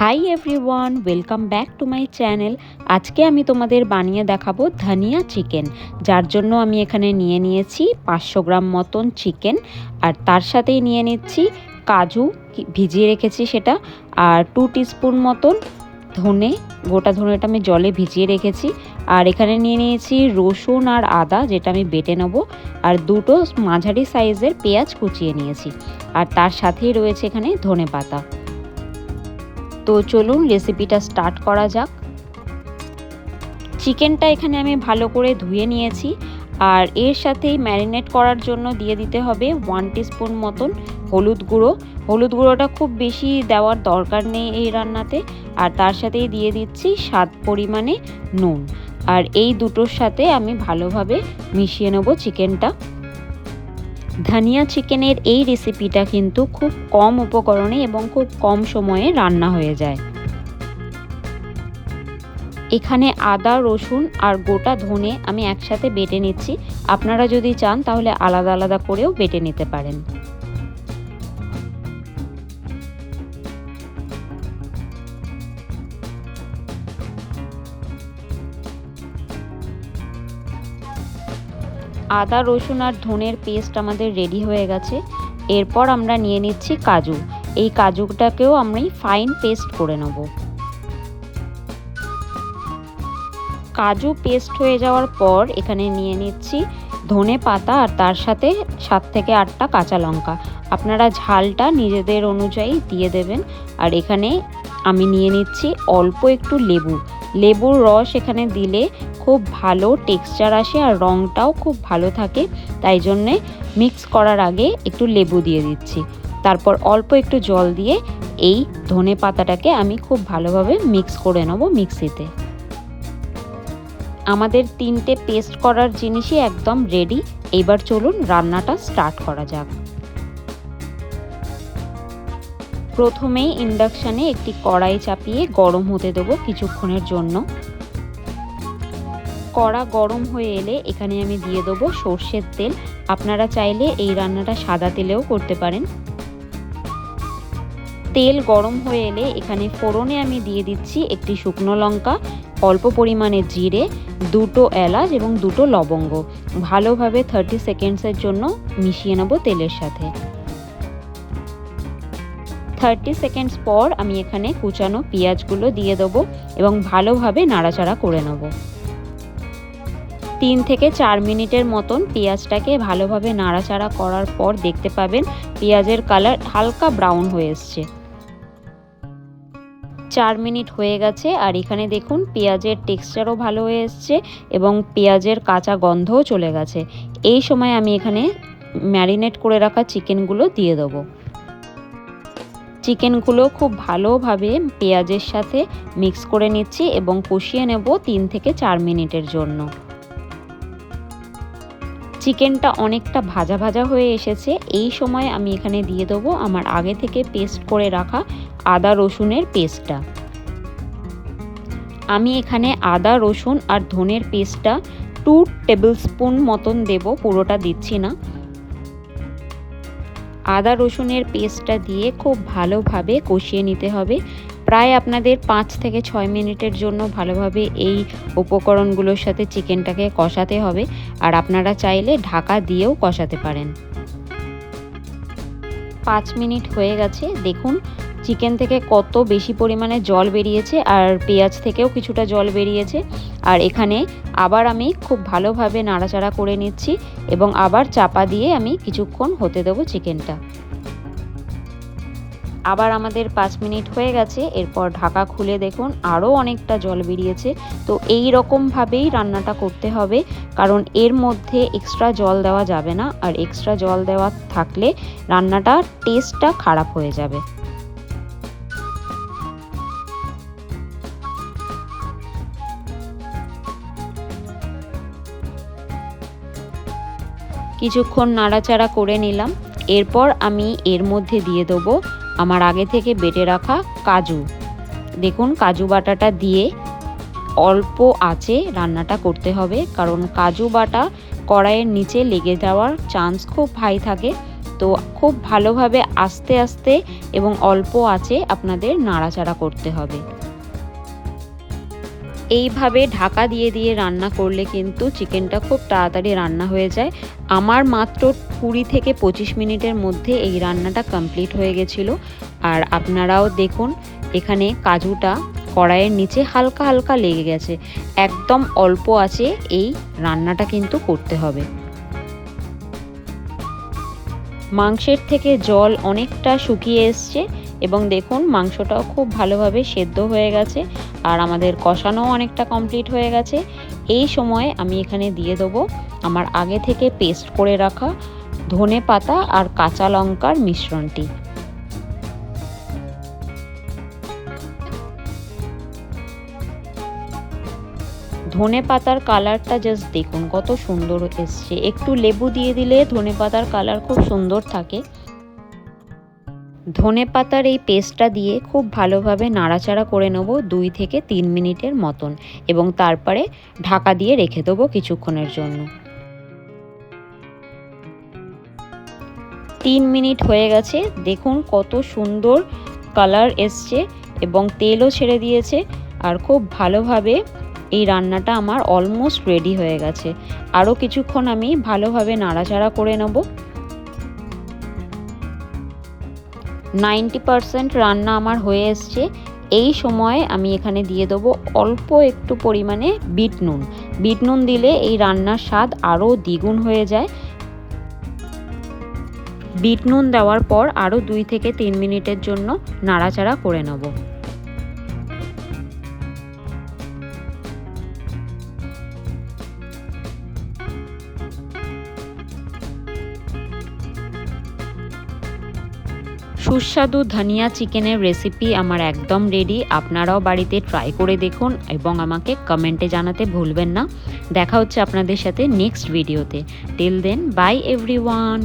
Hi everyone, welcome back to my channel. আজকে আমি তোমাদের বানিয়ে দেখাবো ধনিয়া চিকেন, যার জন্য আমি এখানে নিয়ে নিয়েছি পাঁচশো গ্রাম মতন চিকেন, আর তার সাথেই নিয়ে নিচ্ছি কাজু ভিজিয়ে রেখেছি সেটা, আর টু টিস্পুন মতন ধনে, গোটা ধনেটা আমি জলে ভিজিয়ে রেখেছি, আর এখানে নিয়ে নিয়েছি রসুন আর আদা, যেটা আমি বেটে নেব, আর দুটো মাঝারি সাইজের পেঁয়াজ কুচিয়ে নিয়েছি, আর তার সাথেই রয়েছে এখানে ধনে পাতা তো চলুন রেসিপিটা স্টার্ট করা যাক। চিকেনটা এখানে আমি ভালো করে ধুয়ে নিয়েছি আর এর সাথেই ম্যারিনেট করার জন্য দিয়ে দিতে হবে ওয়ান টিস্পুন মতন হলুদ গুঁড়ো। হলুদ গুঁড়োটা খুব বেশি দেওয়ার দরকার নেই এই রান্নাতে আর তার সাথেই দিয়ে দিচ্ছি স্বাদ পরিমাণে নুন। আর এই দুটোর সাথে আমি ভালোভাবে মিশিয়ে নেব চিকেনটা ধনিয়া চিকেনের এই রেসিপিটা কিন্তু খুব কম উপকরণে এবং খুব কম সময়ে রান্না হয়ে যায়। এখানে আদা, রসুন আর গোটা ধনে আমি একসাথে বেটে নিচ্ছি। আপনারা যদি চান তাহলে আলাদা আলাদা করেও বেটে নিতে পারেন। আদা, রসুন আর ধনের পেস্ট আমাদের রেডি হয়ে গেছে। এরপর আমরা নিয়ে নিচ্ছি কাজু। এই কাজুটাকেও আমি ফাইন পেস্ট করে নেব। কাজু পেস্ট হয়ে যাওয়ার পর এখানে নিয়ে নিচ্ছি ধনে পাতা আর তার সাথে সাত থেকে আটটা কাঁচা লঙ্কা। আপনারা ঝালটা নিজেদের অনুযায়ী দিয়ে দেবেন। আর এখানে আমি নিয়ে নিচ্ছি অল্প একটু লেবু। লেবুর রস এখানে দিলে খুব ভালো টেক্সচার আসে আর রঙটাও খুব ভালো থাকে। তাই জন্যে মিক্স করার আগে একটু লেবু দিয়ে দিচ্ছি। তারপর অল্প একটু জল দিয়ে এই ধনে পাতাটাকে আমি খুব ভালোভাবে মিক্স করে নেব মিক্সিতে। আমাদের তিনটে পেস্ট করার জিনিসই একদম রেডি। এইবার চলুন রান্নাটা স্টার্ট করা যাক। প্রথমেই ইন্ডাকশানে একটি কড়াই চাপিয়ে গরম হতে দেবো কিছুক্ষণের জন্য। কড়া গরম হয়ে এলে এখানে আমি দিয়ে দেবো সর্ষের তেল। আপনারা চাইলে এই রান্নাটা সাদা তেলেও করতে পারেন। তেল গরম হয়ে এলে এখানে ফোড়নে আমি দিয়ে দিচ্ছি একটি শুকনো লঙ্কা, অল্প পরিমাণে জিরে, দুটো এলাচ এবং দুটো লবঙ্গ। ভালোভাবে থার্টি সেকেন্ডসের জন্য মিশিয়ে নেব তেলের সাথে। থার্টি সেকেন্ডস পর আমি এখানে কুচানো পেঁয়াজগুলো দিয়ে দেবো এবং ভালোভাবে নাড়াচাড়া করে নেব। তিন থেকে চার মিনিটের মতন পেঁয়াজটাকে ভালোভাবে নাড়াচাড়া করার পর দেখতে পাবেন পেঁয়াজের কালার হালকা ব্রাউন হয়ে এসছে। চার মিনিট হয়ে গেছে আর এখানে দেখুন পেঁয়াজের টেক্সচারও ভালো হয়ে এসছে এবং পেঁয়াজের কাঁচা গন্ধও চলে গেছে। এই সময় আমি এখানে ম্যারিনেট করে রাখা চিকেনগুলো দিয়ে দেবো। চিকেনগুলো খুব ভালোভাবে পেঁয়াজের সাথে মিক্স করে নিচ্ছি এবং কষিয়ে নেব তিন থেকে চার মিনিটের জন্য। চিকেনটা অনেকটা ভাজা ভাজা হয়ে এসেছে। এই সময় আমি এখানে দিয়ে দেবো আমার আগে থেকে পেস্ট করে রাখা আদা রসুনের পেস্টটা। আমি এখানে আদা, রসুন আর ধনের পেস্টটা টু টেবিল স্পুন মতন দেব, পুরোটা দিচ্ছি না। আদা, রসুনের পেস্টটা দিয়ে খুব ভালোভাবে কষিয়ে নিতে হবে। প্রায় আপনাদের পাঁচ থেকে ছয় মিনিটের জন্য ভালোভাবে এই উপকরণগুলোর সাথে চিকেনটাকে কষাতে হবে। আর আপনারা চাইলে ঢাকা দিয়েও কষাতে পারেন। পাঁচ মিনিট হয়ে গেছে। দেখুন, চিকেন থেকে কত বেশি পরিমাণে জল বেরিয়েছে আর পেঁয়াজ থেকেও কিছুটা জল বেরিয়েছে। আর এখানে আবার আমি খুব ভালোভাবে নাড়াচাড়া করে নিচ্ছি এবং আবার চাপা দিয়ে আমি কিছুক্ষণ হতে দেবো চিকেনটা। আবার আমাদের পাঁচ মিনিট হয়ে গেছে, এরপর ঢাকা খুলে দেখুন আরও অনেকটা জল বেরিয়েছে। তো এই রকমভাবেই রান্নাটা করতে হবে, কারণ এর মধ্যে এক্সট্রা জল দেওয়া যাবে না, আর এক্সট্রা জল দেওয়া থাকলে রান্নাটা টেস্টটা খারাপ হয়ে যাবে। কিছুক্ষণ নাড়াচাড়া করে নিলাম, এরপর আমি এর মধ্যে দিয়ে দেবো আমার আগে থেকে বেটে রাখা কাজু। দেখুন, কাজু বাটাটা দিয়ে অল্প আঁচে রান্নাটা করতে হবে, কারণ কাজু বাটা কড়াইয়ের নিচে লেগে যাওয়ার চান্স খুব হাই থাকে। তো খুব ভালোভাবে আস্তে আস্তে এবং অল্প আছে আপনাদের নাড়াচাড়া করতে হবে। এইভাবে ঢাকা দিয়ে দিয়ে রান্না করলে কিন্তু চিকেনটা খুব তাড়াতাড়ি রান্না হয়ে যায়। আমার মাত্র কুড়ি থেকে পঁচিশ মিনিটের মধ্যে এই রান্নাটা কমপ্লিট হয়ে গেছিল। আর আপনারাও দেখুন, এখানে কাজুটা কড়াইয়ের নিচে হালকা হালকা লেগে গেছে। একদম অল্প আছে এই রান্নাটা কিন্তু করতে হবে। মাংসের থেকে জল অনেকটা শুকিয়ে এসছে। এবং দেখুন মাংসটাও খুব ভালোভাবে সেদ্ধ হয়ে গেছে আর আমাদের কষানোও অনেকটা কমপ্লিট হয়ে গেছে। এই সময় আমি এখানে দিয়ে দেবো আমার আগে থেকে পেস্ট করে রাখা ধনে পাতা আর কাঁচা লঙ্কার মিশ্রণটি। ধনে পাতার কালারটা জাস্ট দেখুন কত সুন্দর এসছে। একটু লেবু দিয়ে দিলে ধনে পাতার কালার খুব সুন্দর থাকে। ধনে পাতার এই পেস্টটা দিয়ে খুব ভালোভাবে নাড়াচাড়া করে নেব দুই থেকে তিন মিনিটের মতন এবং তারপরে ঢাকা দিয়ে রেখে দেবো কিছুক্ষণের জন্য। তিন মিনিট হয়ে গেছে। দেখুন কত সুন্দর কালার এসছে এবং তেলও ছেড়ে দিয়েছে আর খুব ভালোভাবে এই রান্নাটা আমার অলমোস্ট রেডি হয়ে গেছে। আরও কিছুক্ষণ আমি ভালোভাবে নাড়াচাড়া করে নেব। নাইনটি পারসেন্ট রান্না আমার হয়ে এসছে। এই সময়ে আমি এখানে দিয়ে দেবো অল্প একটু পরিমাণে বিট নুন। বিট নুন দিলে এই রান্নার স্বাদ আরও দ্বিগুণ হয়ে যায়। বিট নুন দেওয়ার পর আরও দুই থেকে তিন মিনিটের জন্য নাড়াচাড়া করে নেব। সুস্বাদু ধনিয়া চিকেনের রেসিপি আমার একদম রেডি আপনারাও বাড়িতে ট্রাই করে দেখুন এবং আমাকে কমেন্টে জানাতে ভুলবেন না। দেখা হচ্ছে আপনাদের সাথে নেক্সট ভিডিওতে টিল দেন বাই এভরিওয়ান